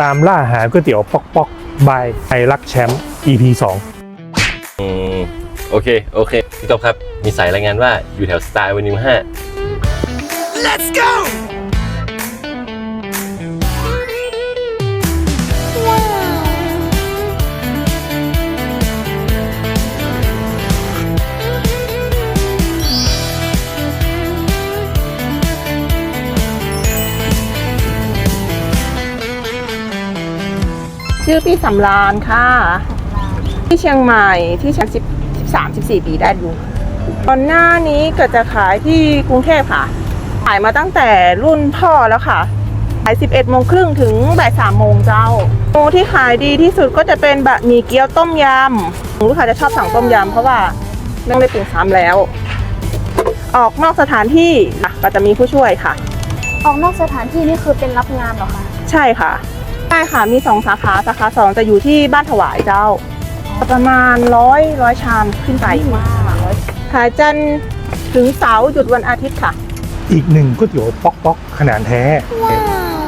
ตามล่าหาก๋วยเตี๋ยวป๊อกป๊อกบายไอรักแชมป์ EP 2อืมโอเค โอเค พี่กอบครับ มีสายรายงานว่าอยู่แถวสตาร์เวนิวห้า ชื่อพี่สำรานค่ะ ที่เชียงใหม่ที่เชียงสิบสามสิบสี่ปีได้ดูตอนหน้านี้เกิดจะขายที่กรุงเทพค่ะ ขายมาตั้งแต่รุ่นพ่อแล้วค่ะ ขาย 11โมงครึ่งถึงบ่าย3โมงเจ้าเมนูที่ขายดีที่สุดก็จะเป็นบะหมี่เกี๊ยวต้มยำลูกค้าจะชอบสั่งต้มยำเพราะว่าไม่ได้ติ่งซ้ำแล้ว ออกนอกสถานที่อะก็จะมีผู้ช่วยค่ะ ออกนอกสถานที่นี่คือเป็นรับงานเหรอคะ ใช่ค่ะ ใช่ค่ะ มีสองสาขา สาขาสองจะอยู่ที่บ้านถวายเจ้า ประมาณร้อยร้อยชามขึ้นไปขายจันทร์ถึงเสาร์หยุดวันอาทิตย์ค่ะ อีกหนึ่งก๋วยเตี๋ยวป๊อกป๊อกขนาดแท้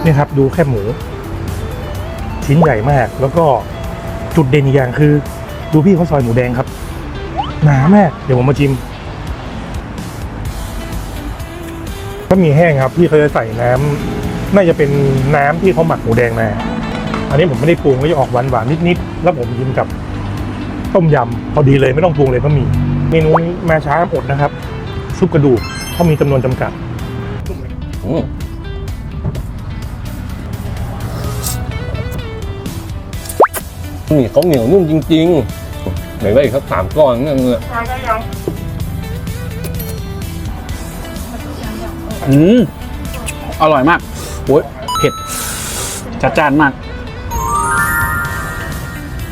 นี่ครับดูแค่หมู ชิ้นใหญ่มาก แล้วก็จุดเด่นอีกอย่างคือ ดูพี่เขาซอยหมูแดงครับ หนามากเดี๋ยวผมมาชิมก็มีแห้งครับ พี่เขาจะใส่น้ำ น่าจะเป็นน้ำที่เขาหมักหมูแดงมา อันนี้ผมไม่ได้ปรุงก็จะออกหวานหวานๆนิดๆ แล้วผมกินกับต้มยำพอดีเลยไม่ต้องปรุงเลยก็มี เมนูนี้มาช้าอดนะครับ ซุปกระดูกเขามีจำนวนจำกัดอืมนี่เขาเหนียวนุ่มจริงๆไหนว่าอีกสักสามก้อนนั่นเลยอืมอร่อยมาก โอ้ยเผ็ดจัดจ้านมาก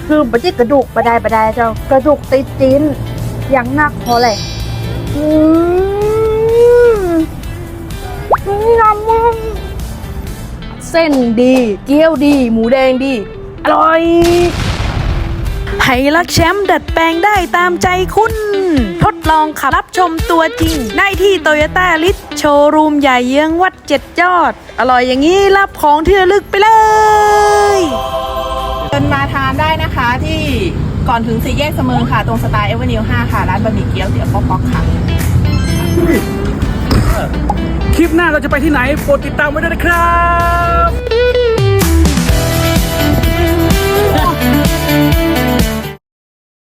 คือบัจิกระดูกบะไดบะไดเจ้ากระดูกติดจีนอย่างหนักพอเลยอืมน้ำมันเส้นดี เกี๊ยวดี หมูแดงดี อร่อย ไฮลักแชมป์ดัดแปลงได้ตามใจคุณ ทดลองขับรับชมตัวจริง ได้ที่โตโยต้าลิสโชว์รูมใหญ่เยื้องวัดเจ็ดยอด อร่อยอย่างนี้รับของที่ระลึกไปเลยเดินมาทานได้นะคะที่ก่อนถึงสี่แยกเสมิงค่ะ ตรงสไตล์เอเวอร์นิว5ค่ะ ร้านบะหมี่เกี๊ยวเตี๋ยวป๊อกป๊อกค่ะ คลิปหน้าเราจะไปที่ไหนโปรดติดตามไว้ด้วยนะครับ